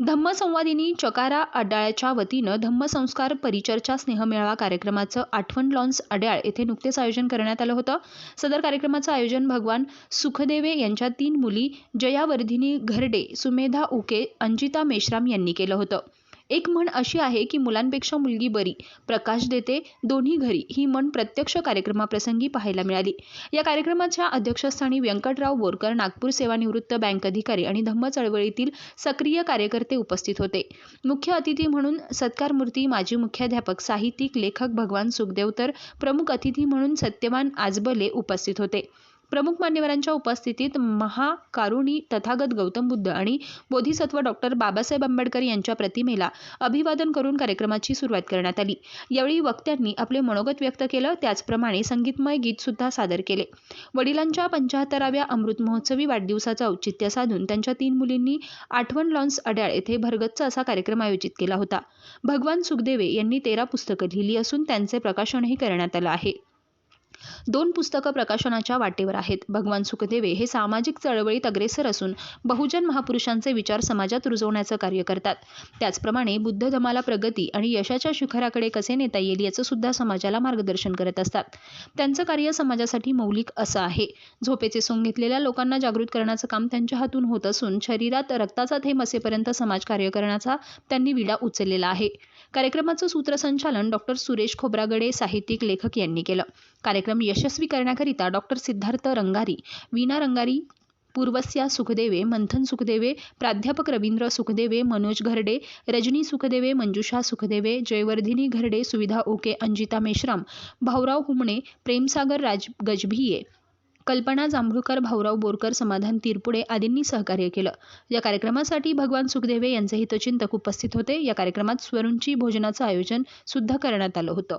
धम्मसंवादिनी चकारा अड्याळच्या वतीनं धम्मसंस्कार परिचर्चा स्नेहमेळावा कार्यक्रमाचं आठवण लॉन्स अड्याळ येथे नुकतेच आयोजन करण्यात आलं होतं. सदर कार्यक्रमाचं आयोजन भगवान सुखदेवे यांच्या तीन मुली जयावर्धिनी घरडे सुमेधा उके अंजिता मेश्राम यांनी केलं होतं. एक म्हण अशी आहे की मुलांपेक्षा मुलगी बरी. प्रकाश देते दोन्ही घरी. ही म्हण प्रत्यक्ष कार्यक्रमाप्रसंगी पाहायला मिळाली. या कार्यक्रमाच्या अध्यक्षस्थानी व्यंकटराव बोरकर नागपूर सेवानिवृत्त बँक अधिकारी आणि धम्म चळवळीतील सक्रिय कार्यकर्ते उपस्थित होते. मुख्य अतिथी म्हणून सत्कारमूर्ती माजी मुख्याध्यापक साहित्यिक लेखक भगवान सुखदेव तर प्रमुख अतिथी म्हणून सत्यवान आजबले उपस्थित होते. प्रमुख मान्यवरांच्या उपस्थितीत महाकारुणी तथागत गौतम बुद्ध आणि बोधिसत्व डॉक्टर बाबासाहेब आंबेडकर यांच्या प्रतिमेला अभिवादन करून कार्यक्रमाची सुरुवात करण्यात आली. यावेळी वक्त्यांनी आपले मनोगत व्यक्त केलं. त्याचप्रमाणे संगीतमय गीत सुद्धा सादर केले. वडिलांच्या पंचाहत्तराव्या अमृत महोत्सवी वाढदिवसाचं औचित्य साधून त्यांच्या तीन मुलींनी आठवण लॉन्स अड्याळ येथे भरगच्च असा कार्यक्रम आयोजित केला होता. भगवान सुखदेवे यांनी तेरा पुस्तकं लिहिली असून त्यांचे प्रकाशनही करण्यात आलं आहे. दोन पुस्तकं प्रकाशनाच्या वाटेवर आहेत. भगवान सुखदेवे हे सामाजिक चळवळीत अग्रेसर असून बहुजन महापुरुषांचे विचार समाजात रुजवण्याचं कार्य करतात. त्याचप्रमाणे बुद्ध धमाला प्रगती आणि यशाच्या शिखराकडे कसे नेता येईल याचं सुद्धा समाजाला मार्गदर्शन करत असतात. त्यांचं कार्य समाजासाठी मौलिक असं आहे. झोपेचे सोंग घेतलेल्या लोकांना जागृत करण्याचं काम त्यांच्या हातून होत असून शरीरात रक्ताचा थेंब असेपर्यंत समाजकार्य करण्याचा त्यांनी विडा उचललेला आहे. कार्यक्रमाचं सूत्रसंचालन डॉक्टर सुरेश खोब्रागडे साहित्यिक लेखक यांनी केलं. कार्यक्रम यशस्वी करण्याकरिता डॉक्टर सिद्धार्थ रंगारी वीणा रंगारी पूर्वस्या सुखदेवे मंथन सुखदेवे प्राध्यापक रवींद्र सुखदेवे मनोज घरडे रजनी सुखदेवे मंजुषा सुखदेवे जयवर्धिनी घरडे सुविधा ओके अंजिता मेश्राम भाऊराव हुमणे प्रेमसागर राज गजभिये कल्पना जांभूळकर भाऊराव बोरकर समाधान तिरपुडे आदींनी सहकार्य केलं. या कार्यक्रमासाठी भगवान सुखदेवे यांचे हितचिंतक उपस्थित होते. या कार्यक्रमात स्वरूंची भोजनाचं आयोजन सुद्धा करण्यात आलं होतं.